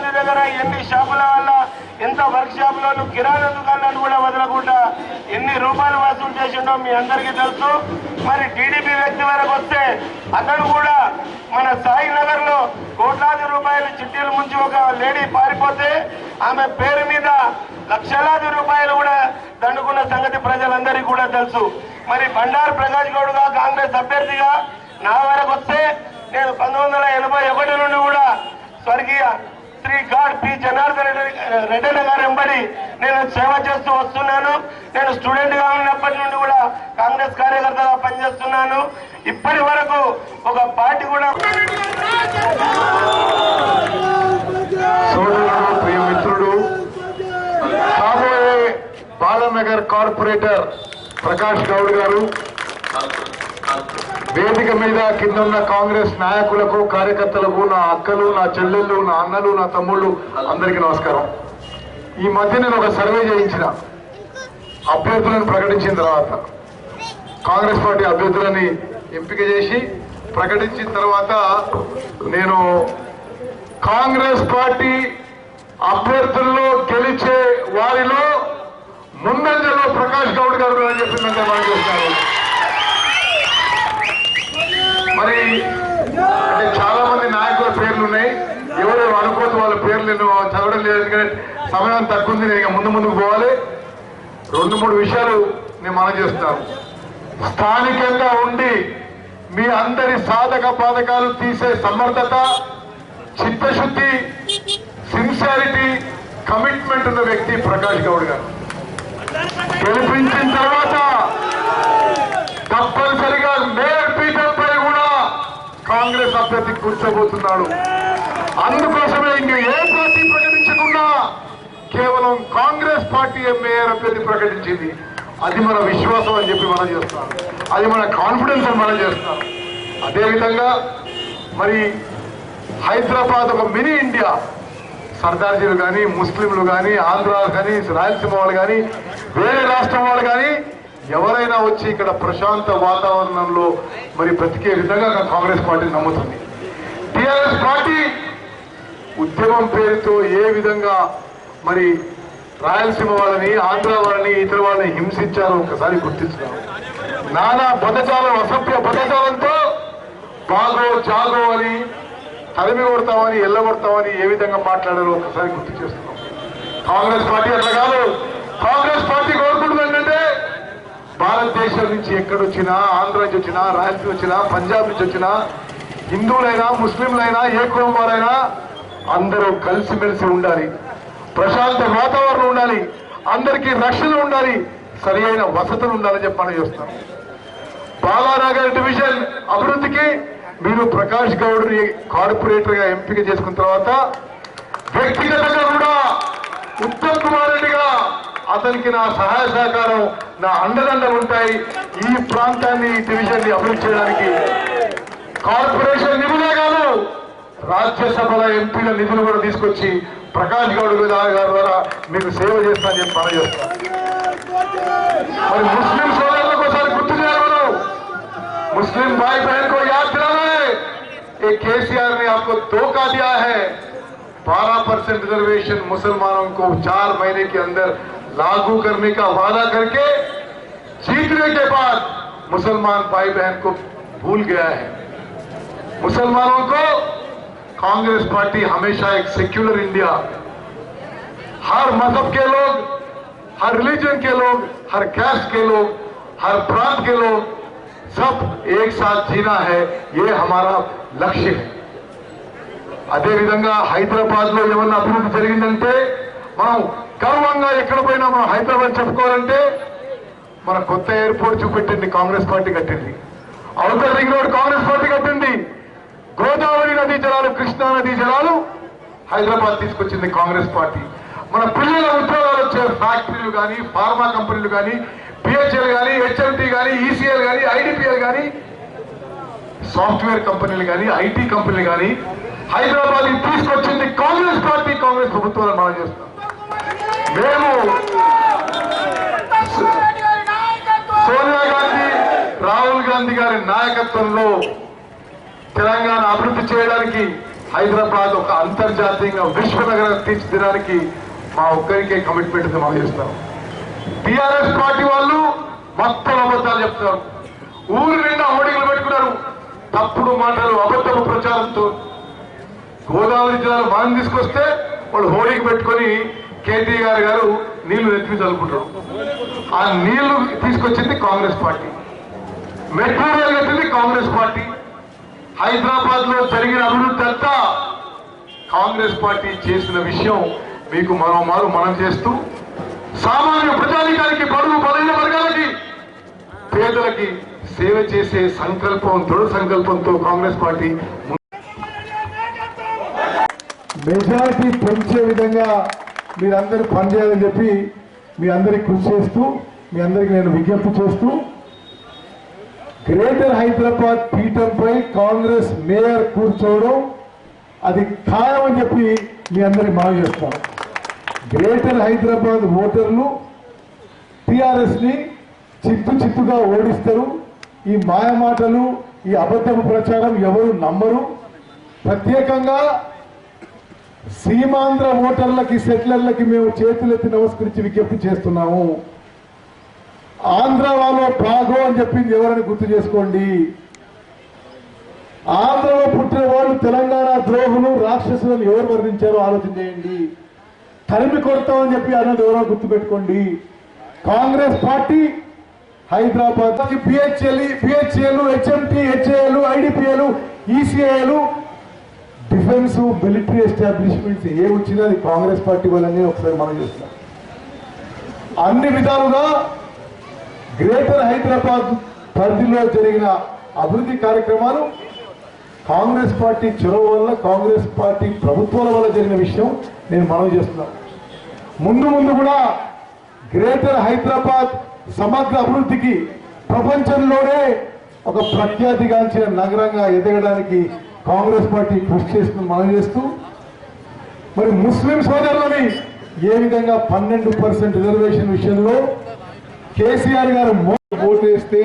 ఎన్ని షాపుల వల్ల ఎంత వర్క్ షాపులను కిరాణా దుకాణాలు కూడా వదలకుండా ఎన్ని రూపాయలు వసూలు చేసిండో మీ అందరికీ తెలుసు. మరి టీడీపీ వ్యక్తి వరకు వస్తే అతను కూడా మన సాయి నగర్లో కోట్లాది రూపాయల చిట్టీలు ముంచి ఒక లేడీ పారిపోతే ఆమె పేరు మీద లక్షలాది రూపాయలు కూడా దండుకున్న సంగతి ప్రజలందరికీ కూడా తెలుసు. మరి బండారు ప్రకాష్ గౌడ్గా కాంగ్రెస్ అభ్యర్థిగా నా వరకు వస్తే నేను పంతొమ్మిది వందల ఎనభై ఒకటి నుండి కూడా స్వర్గీయ శ్రీ గాడ్ పి జనార్దన్ రెడ్డి రెడ్డి గారు వెంబడి నేను సేవ చేస్తూ వస్తున్నాను. నేను స్టూడెంట్గా ఉన్నప్పటి నుండి కూడా కాంగ్రెస్ కార్యకర్తగా పనిచేస్తున్నాను. ఇప్పటి వరకు ఒక పార్టీ కూడా సోదరుడు ప్రియమిత్రుడు కాబోయే బాలనగర్ కార్పొరేటర్ ప్రకాష్ గౌడ్ గారు. వేదిక మీద కింద ఉన్న కాంగ్రెస్ నాయకులకు కార్యకర్తలకు నా అక్కలు నా చెల్లెళ్ళు నా అన్నలు నా తమ్ముళ్ళు అందరికీ నమస్కారం. ఈ మధ్య నేను ఒక సర్వే చేయించిన. అభ్యర్థులను ప్రకటించిన తర్వాత కాంగ్రెస్ పార్టీ అభ్యర్థులని ఎంపిక చేసి ప్రకటించిన తర్వాత నేను కాంగ్రెస్ పార్టీ అభ్యర్థుల్లో గెలిచే వారిలో ముందంజలో ప్రకాష్ గౌడ్ గారు అని చెప్పిందంటే మనం చూస్తారు మరి అంటే చాలా మంది నాయకుల పేర్లు ఉన్నాయి. ఎవరు అనుకోవద్దు వాళ్ళ పేర్లు నేను చదవడం లేదు. ఎందుకంటే సమయం తక్కువ ఉంది. నేను ఇక ముందు ముందుకు పోవాలి. రెండు మూడు విషయాలు నేను మనం చేస్తాను. స్థానికంగా ఉండి మీ అందరి సాధక బాధకాలు తీసే సమర్థత చిత్తశుద్ధి సిన్సియారిటీ కమిట్మెంట్ ఉన్న వ్యక్తి ప్రకాష్ గౌడ్ గారు. గెలిపించిన తర్వాత తప్పనిసరిగా మేయర్ పీఠంపై కూడా కాంగ్రెస్ అభ్యర్థి కూర్చోబోతున్నాడు. అందుకోసమే ఇంక ఏ పార్టీ ప్రకటించకుండా కేవలం కాంగ్రెస్ పార్టీ ఎంఏఆర్ అభ్యర్థి ప్రకటించింది. అది మన విశ్వాసం అని చెప్పి మనం చేస్తాం. అది మన కాన్ఫిడెన్స్ అని మనం చేస్తాం. అదేవిధంగా మరి హైదరాబాద్ ఒక మినీ ఇండియా. సర్దార్జీలు కానీ ముస్లింలు కానీ ఆంధ్ర కానీ రాయలసీమ వాళ్ళు కానీ వేరే రాష్ట్రం వాళ్ళు కానీ ఎవరైనా వచ్చి ఇక్కడ ప్రశాంత వాతావరణంలో మరి బ్రతికే విధంగా కాంగ్రెస్ పార్టీ నమ్ముతుంది. టిఆర్ఎస్ పార్టీ ఉద్యమం పేరుతో ఏ విధంగా మరి రాయలసీమ వాళ్ళని ఆంధ్ర వాళ్ళని ఇతర వాళ్ళని హింసించారో ఒకసారి గుర్తించున్నాం నానా పదజాలం అసభ్య పదజాలంతో బాగో జాగో అని తరిమి కొడతామని ఎల్లగొడతామని ఏ విధంగా మాట్లాడారో ఒకసారి గుర్తు చేస్తున్నాం. కాంగ్రెస్ పార్టీ అట్లా కాదు. కాంగ్రెస్ పార్టీ కోరుకుంటుంది భారతదేశం నుంచి ఎక్కడొచ్చినా ఆంధ్ర నుంచి వచ్చినా రాయలసీమ వచ్చినా పంజాబ్ నుంచి వచ్చినా హిందువులైనా ముస్లింలైనా ఏ కులం వారైనా అందరూ కలిసిమెలిసి ఉండాలి. ప్రశాంత వాతావరణం ఉండాలి. అందరికీ రక్షణ ఉండాలి. సరి అయిన వసతులు ఉండాలని చెప్పి పని చేస్తాం బాలానగర్ డివిజన్ అభివృద్ధికి మీరు ప్రకాష్ గౌడ్ని కార్పొరేటర్గా ఎంపిక చేసుకున్న తర్వాత వ్యక్తిగతంగా కూడా ఉత్తమ్ కుమార్ రెడ్డిగా అతనికి నా సహాయ సహకారం నా అండదండలు ఉంటాయి ఈ ప్రాంతాన్ని ఈ డివిజన్ ని అభివృద్ధి చేయడానికి కార్పొరేషన్ నిధులే కాదు రాజ్యసభల ఎంపీల నిధులు కూడా తీసుకొచ్చి ప్రకాష్ గౌడ్ గారి ద్వారా మీకు సేవ చేస్తానని చెప్పి మనం చేస్తాం మరి ముస్లిం సోదరులకు ఒకసారి గుర్తు చేయాలి మనం मुस्लिम भाई बहन को याद दिलाना है कि केसीआर ने आपको धोखा दिया है 12 परसेंट रिजर्वेशन मुसलमानों को चार महीने के अंदर लागू करने का वादा करके जीतने के बाद मुसलमान भाई बहन को भूल गया है मुसलमानों को कांग्रेस पार्टी हमेशा एक सेक्युलर इंडिया हर मजहब के लोग हर रिलीजन के लोग हर कैस्ट के लोग हर प्रांत के लोग सब एक साथ जीना है ये हमारा లక్ష్య అదే విధంగా హైదరాబాద్ లో ఏమన్నా అభివృద్ధి జరిగిందంటే మనం గర్వంగా ఎక్కడ పోయినా మనం హైదరాబాద్ చెప్పుకోవాలంటే మన కొత్త ఎయిర్పోర్ట్ చూపెట్టింది కాంగ్రెస్ పార్టీ కట్టింది. అవతల రింగ్ రోడ్ కాంగ్రెస్ పార్టీ కట్టింది. గోదావరి నదీ జలాలు కృష్ణా నదీ జలాలు హైదరాబాద్ తీసుకొచ్చింది కాంగ్రెస్ పార్టీ. మన పిల్లల ఉద్యోగాలు వచ్చే ఫ్యాక్టరీలు కానీ ఫార్మా కంపెనీలు కానీ పిహెచ్ఎల్ కానీ హెచ్ఎంటీ కానీ ఈసీఎల్ కానీ ఐడిపిఎల్ కానీ సాఫ్ట్వేర్ కంపెనీలు కానీ ఐటీ కంపెనీలు కానీ హైదరాబాద్ తీసుకొచ్చింది కాంగ్రెస్ పార్టీ. కాంగ్రెస్ ప్రభుత్వాలు మనం చేస్తాం మేము సోనియా గాంధీ రాహుల్ గాంధీ గారి నాయకత్వంలో తెలంగాణ అభివృద్ధి చేయడానికి హైదరాబాద్ ఒక అంతర్జాతీయంగా విశ్వనగరం తీర్చిదినడానికి మా ఒక్కరికే కమిట్మెంట్ మనం చేస్తాం. టిఆర్ఎస్ పార్టీ వాళ్ళు మొత్తం అబద్ధాలు చెప్తారు. ఊరు నిండా హోర్డింగ్లు పెట్టుకున్నారు. తప్పుడు మాటలు అబద్ధపు ప్రచారంతో. గోదావరి జిల్లాలో మనం తీసుకొస్తే వాళ్ళు హోడీకి పెట్టుకొని కేటీఆర్ గారు నీళ్ళు నెత్తిమి చదువుకుంటారు. ఆ నీళ్ళు తీసుకొచ్చింది కాంగ్రెస్ పార్టీ. మెటీరియల్ కట్టింది కాంగ్రెస్ పార్టీ. హైదరాబాద్లో జరిగిన అభివృద్ధి అంతా కాంగ్రెస్ పార్టీ చేసిన విషయం మీకు మరోమారు మనం చేస్తూ సామాన్య ప్రజానికానికి బడుగు బలైన వర్గాలకి పేదలకి సేవ చేసే సంకల్పం దృఢ సంకల్పంతో కాంగ్రెస్ పార్టీ మెజారిటీ పెంచే విధంగా మీరందరూ పనిచేయాలని చెప్పి మీ అందరికి కృషి చేస్తూ మీ అందరికి నేను విజ్ఞప్తి చేస్తూ గ్రేటర్ హైదరాబాద్ పీఠంపై కాంగ్రెస్ మేయర్ కూర్చోవడం అది ఖాయమని చెప్పి మీ అందరికి మనవి చేస్తాను గ్రేటర్ హైదరాబాద్ ఓటర్లు టీఆర్ఎస్ని చిత్తు చిత్తుగా ఓడిస్తారు. ఈ మాయమాటలు ఈ అబద్ధపు ప్రచారం ఎవరు నమ్మరు. ప్రత్యేకంగా సీమాంధ్ర ఓటర్లకి సెటిలర్లకి మేము చేతులెత్తి నమస్కరించి విజ్ఞప్తి చేస్తున్నాము. ఆంధ్ర వాళ్ళు బాగో అని చెప్పింది ఎవరని గుర్తు చేసుకోండి. ఆంధ్రలో పుట్టిన వాళ్ళు తెలంగాణ ద్రోహులు రాక్షసులను ఎవరు వర్ణించారో ఆలోచన చేయండి. తరిమి కొడతామని చెప్పి అన్నది ఎవరో గుర్తుపెట్టుకోండి. కాంగ్రెస్ పార్టీ హైదరాబాద్ పిహెచ్ఎల్ పిహెచ్ఏలు హెచ్ఎంటీ హెచ్ఏలు ఐడిపిఏలు ఈసీఐలు డిఫెన్స్ మిలిటరీ ఎస్టాబ్లిష్మెంట్స్ ఏ వచ్చినా అది కాంగ్రెస్ పార్టీ వాళ్ళని ఒకసారి మనం చేస్తున్నాం అన్ని విధాలుగా గ్రేటర్ హైదరాబాద్ పరిధిలో జరిగిన అభివృద్ధి కార్యక్రమాలు కాంగ్రెస్ పార్టీ చొరవ వల్ల కాంగ్రెస్ పార్టీ ప్రభుత్వాల వల్ల జరిగిన విషయం నేను మనవి చేస్తున్నాను ముందు ముందు కూడా గ్రేటర్ హైదరాబాద్ సమగ్ర అభివృద్ధికి ప్రపంచంలోనే ఒక ప్రఖ్యాతిగాంచిన నగరంగా ఎదగడానికి కాంగ్రెస్ పార్టీ కృషి చేస్తుంది మనం చేస్తూ మరి ముస్లిం సోదరులని ఏ విధంగా పన్నెండు పర్సెంట్ రిజర్వేషన్ విషయంలో కేసీఆర్ గారు మో- ఓటు వేస్తే